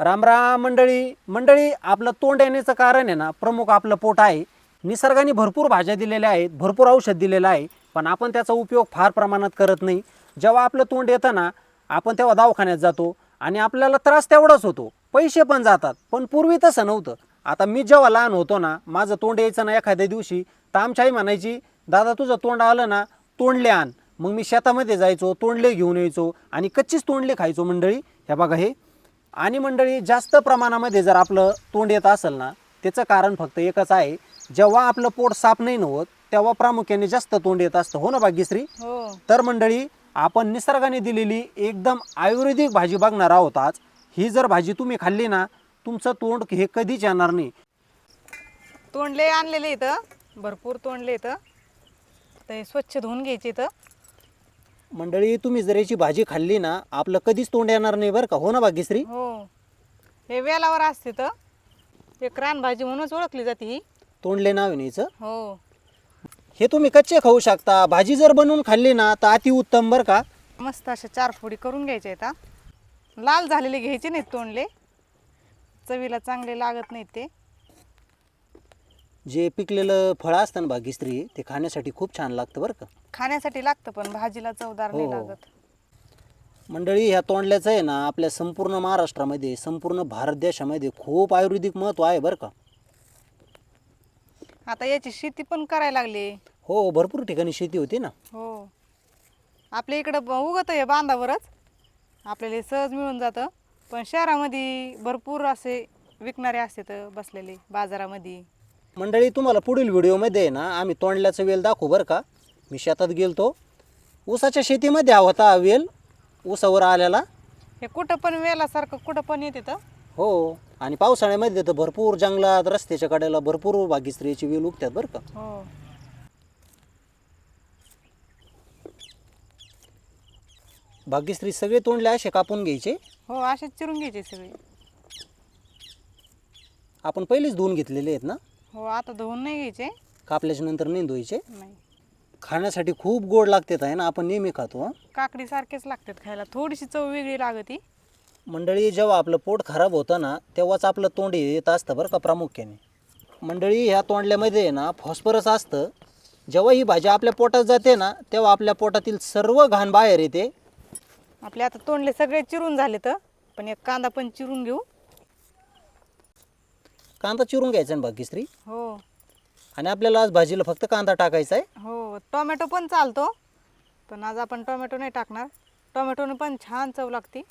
रामराम मंडळी. मंडळी आपलं तोंड येण्याचं कारण आहे ना प्रमुख आपलं पोट आहे. निसर्गाने भरपूर भाज्या दिलेल्या आहेत भरपूर औषध दिलेलं आहे पण आपण त्याचा उपयोग फार प्रमाणात करत नाही. जेव्हा आपलं तोंड येतं ना आपण तेव्हा दवाखान्यात जातो आणि आपल्याला त्रास तेवढाच होतो. पैसे पण जातात पण पूर्वी तसं नव्हतं. आता मी जेव्हा लहान होतो ना माझं तोंड यायचं ना एखाद्या दिवशी तर आमची आई म्हणायची दादा तुझं तोंड आलं ना तोंडले आण. मग मी शेतामध्ये जायचो तोंडले घेऊन यायचो आणि कच्चीच तोंडले खायचो मंडळी. ह्या बघा हे आणि मंडळी जास्त प्रमाणामध्ये जर आपलं तोंड येत असेल ना त्याचं कारण फक्त एकच आहे जेव्हा आपलं पोट साफ नाही नव्हत तेव्हा प्रामुख्याने जास्त तोंड येत असतं. हो ना भाग्यश्री? हो. तर मंडळी आपण निसर्गाने दिलेली एकदम आयुर्वेदिक भाजी बघणार आहोत आज. ही जर भाजी तुम्ही खाल्ली ना तुमचं तोंड हे कधीच येणार नाही. तोंडले आणलेले इथं. भरपूर तोंडले इथं. ते स्वच्छ धुवून घ्यायचे इथं. मंडळी तुम्ही जर याची भाजी खाल्ली ना आपलं कधीच तोंड येणार नाही बरं का? हो ना भाग्यश्री? हो. हे वेलावर असते तर. एक रानभाजी म्हणूनच ओळखली जाते ही. तोंडले नाव आहे हिचं. हो. हे तुम्ही कच्चे खाऊ शकता. भाजी जर बनवून खाल्ली ना तर अतिउत्तम बरं का? मस्त अशा चार फोडी करून घ्यायच्या आहेत लाल झालेले घ्यायचे नाहीत तोंडले. चवीला चांगले लागत नाहीत ते. जे पिकलेलं फळ असतं ना भाग्यश्री ते खाण्यासाठी खूप छान लागतं बरं का. खाण्यासाठी लागतं पण भाजीला चवदार नाही हो. लागत. मंडळी ह्या तोंडल्याचं आहे ना आपल्या संपूर्ण महाराष्ट्रामध्ये संपूर्ण भारत देशामध्ये खूप आयुर्वेदिक महत्त्व आहे बरं का. आता याची शेती पण करायला लागली. हो भरपूर ठिकाणी शेती होती ना. हो. आपल्या इकडं ब- उगतं हे बांधावरच. आपल्याला हे सहज मिळून जातं. पण शहरामध्ये भरपूर असे विकणारे असतात बसलेले बाजारामध्ये. मंडळी तुम्हाला पुढील व्हिडिओमध्ये आहे ना आम्ही तोंडल्याचा वेल दाखवू बरं का. मी शेतात गेलतो. ऊसाच्या शेतीमध्ये हा होता हा वेल. ऊसावर आलेला हे कुठं पण वेलासारखं कुठं पण येते तर. हो आणि पावसाळ्यामध्ये तर भरपूर जंगलात रस्त्याच्या कडेला भरपूर बागीस्त्रीची वेल उगतात बरं का. हो. बागीस्त्री सगळे तोंडले असे कापून घ्यायचे. हो असेच चिरून घ्यायचे सगळे. आपण पहिलेच धुवून घेतलेले आहेत ना? हो आता धुवून नाही घ्यायचे. कापल्याच्या नंतर नाही धुवायचे. नाही. खाण्यासाठी खूप गोड लागतात आहे ना आपण नेहमी खातो हं. काकडी सारखेच लागतात खायला. थोडीशी चव वेगळी लागती. मंडळी जेव्हा आपलं पोट खराब होतं ना तेव्हाच आपलं तोंड येत असतं बरं का प्रामुख्याने. मंडळी ह्या तोंडल्यामध्ये आहे ना फॉस्फरस असतं. जेव्हा ही भाजी आपल्या पोटात जाते ना तेव्हा आपल्या पोटातील सर्व घाण बाहेर येते. आपले आता तोंडले सगळे चिरून झाले तर पण एक कांदा पण चिरून घेऊ. कांदा चिरून घ्यायचा ना बागीस्त्री हो. आणि आपल्याला आज भाजीला फक्त कांदा टाकायचा आहे. हो टोमॅटो पण चालतो पण आज आपण टोमॅटो नाही टाकणार. टोमॅटोने पण छान चव लागते.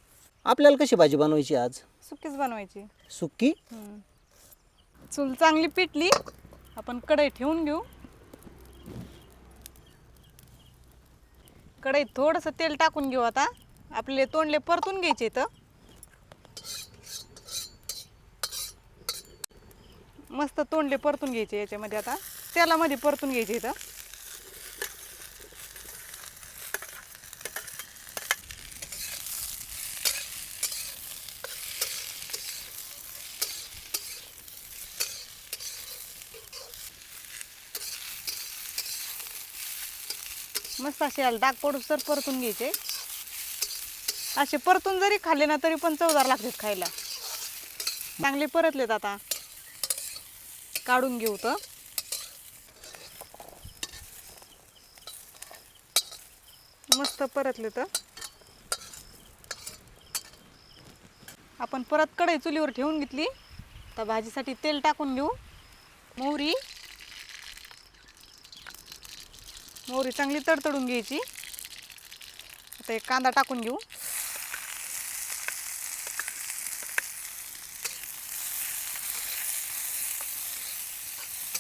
आपल्याला कशी भाजी बनवायची आज? सुकीच बनवायची. सुक्की? हम्म. चूल चांगली पिटली आपण कढई ठेवून घेऊ. कढईत थोडंसं तेल टाकून घेऊ आता. आपले तोंडले परतून घ्यायचे इथं. मस्त तोंडले परतून घ्यायचे याच्यामध्ये आता. तेलामध्ये परतून घ्यायचे इथं. मस्त असे याला डाग पडूस तर परतून घ्यायचे. असे परतून जरी खाल्ले ना तरी पण चवदार लागतात खायला. चांगले परतलेत आता. काढून घेऊ तर. मस्त परतले तर. आपण परत कढई चुलीवर ठेवून घेतली. तर भाजीसाठी तेल टाकून घेऊ. मोहरी. मोहरी चांगली तडतडून घ्यायची. आता एक कांदा टाकून घेऊ.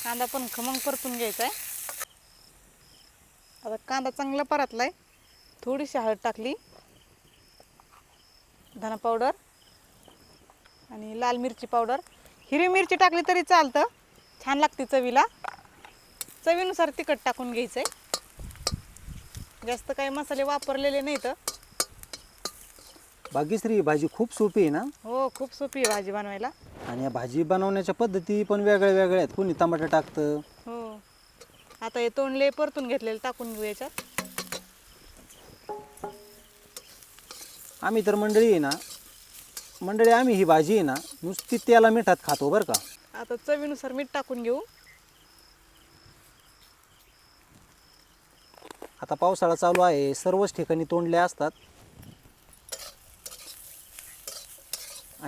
कांदा पण खमंग परतून घ्यायचा आहे. आता कांदा चांगला परतलाय. थोडीशी हळद टाकली. धना पावडर. आणि लाल मिरची पावडर. हिरवी मिरची टाकली तरी चालतं. छान लागते चवीला. चवीनुसार तिखट टाकून घ्यायचं आहे जास्त काही मसाले वापरलेले नाहीत. बागीस्त्री ही भाजी खूप सोपी आहे ना? हो खूप सोपी आहे भाजी बनवायला. आणि या भाजी बनवण्याच्या पद्धती पण वेगळ्या वेगळ्या आहेत. कोणी टमाटर टाकतं. हो. आता हे तोंडले परतून घेतलेले टाकून घेऊ याच्यात. आम्ही तर मंडळी आहे ना? मंडळी आम्ही ही भाजी आहे ना नुसती त्याला मिठात खातो बरं का? आता चवीनुसार मीठ टाकून घेऊ. आता पावसाळा चालू आहे. सर्वच ठिकाणी तोंडले असतात.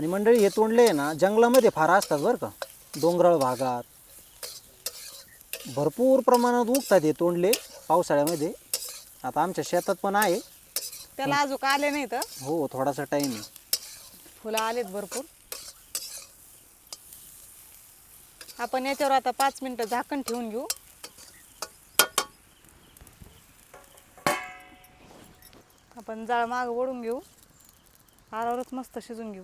आणि मंडळी हे तोंडले आहे ना जंगलामध्ये फार असतात बरं का. डोंगराळ भागात. भरपूर प्रमाणात उगतात हे तोंडले पावसाळ्यामध्ये. आता आमच्या शेतात पण आहे. त्याला अजून आले नाही तर हो थोडासा टाईम आहे. फुलं आलेत भरपूर. आपण याच्यावर आता पाच मिनिटं झाकण ठेवून घेऊ. आपण जाळ माग ओढून घेऊ. आरावरच मस्त शिजून घेऊ.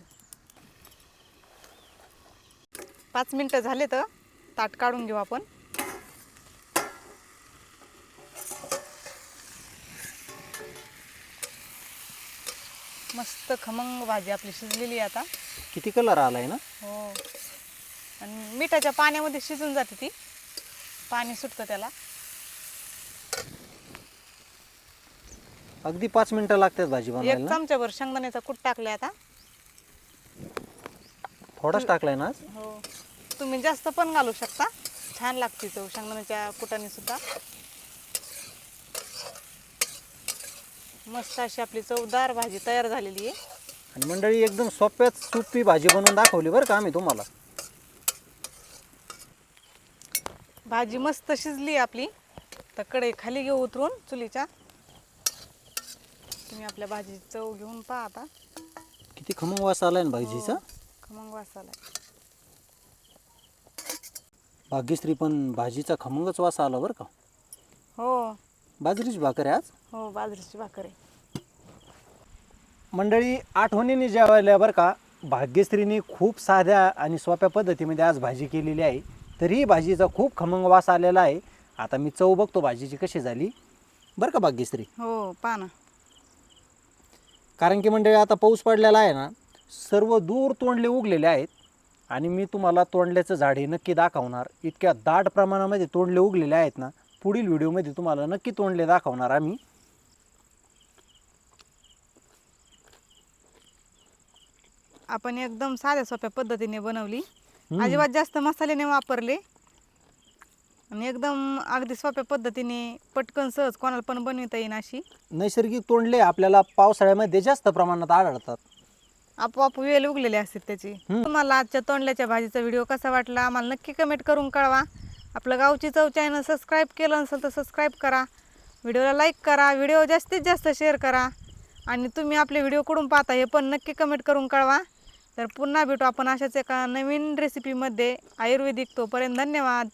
पाच मिनिटं झाले तर ताट काढून घेऊ आपण. मस्त खमंग भाजी आपली शिजलेली आहे आता. किती कलर आलाय ना? हो. आणि मिठाच्या पाण्यामध्ये शिजून जाते ती. पाणी सुटतं त्याला. अगदी पाच मिनिटं लागतात भाजी एक बनवायला? चमच्याभर शेंगदाण्याचा कूट टाकलाय आता. थोडाच टाकलाय ना आज? हो. तुम्ही जास्त पण घालू शकता. छान लागते चव. शेंगदाण्याच्या कुटाने सुद्धा. मस्त अशी आपली चवदार भाजी तयार झालेली आहे. आणि मंडळी एकदम सोप्यात सोपी भाजी बनवून दाखवली बरं का आम्ही तुम्हाला. भाजी मस्त शिजली आपली. तर कढई खाली घेऊ उतरून चुलीच्या. तुम्ही आपल्या भाजीची चव घेऊन पहा आता. किती खमंग वास आलाय ना भाजीचा? हो, खमंग वास आलाय. भाग्यश्री पण भाजीचा खमंगच वास आला बरं का? हो. बाजरीची भाकर आहे आज? हो बाजरीची भाकर. आहे मंडळी आठवणीने जेवायला बरं का भाग्यश्रीने खूप साध्या आणि सोप्या पद्धतीमध्ये आज भाजी केलेली आहे. तरी भाजीचा खूप खमंग वास आलेला आहे. आता मी चव बघतो भाजीची कशी झाली. बरं का भाग्यश्री? हो पहा ना. कारण की मंडळी आता पाऊस पडलेला आहे ना सर्व दूर तोंडले उगलेले आहेत. आणि मी तुम्हाला तोंडल्याचं झाड हे नक्की दाखवणार. इतक्या दाट प्रमाणामध्ये तोंडले उगलेले आहेत ना पुढील व्हिडिओमध्ये तुम्हाला नक्की तोंडले दाखवणार आम्ही. आपण एकदम साध्या सोप्या पद्धतीने बनवली. अजिबात जास्त मसाले नाही वापरले. आणि एकदम अगदी सोप्या पद्धतीने पटकन सहज कोणाला पण बनवता येईन अशी. नैसर्गिक तोंडले आपल्याला पावसाळ्यामध्ये जास्त प्रमाणात आढळतात. आपोआप वेल उगलेले असतात त्याची. तुम्हाला आजच्या तोंडल्याच्या भाजीचा व्हिडिओ कसा वाटला? आम्हाला नक्की कमेंट करून कळवा. आपलं गावची चव चॅनल सबस्क्राईब केलं नसेल तर सबस्क्राईब करा. व्हिडिओला लाईक करा. व्हिडिओ जास्तीत जास्त शेअर करा. आणि तुम्ही आपले व्हिडिओ कुठून पाहता हे पण नक्की कमेंट करून कळवा. तर पुन्हा भेटू आपण अशाच एका नवीन रेसिपीमध्ये आयुर्वेदिक तोपर्यंत धन्यवाद.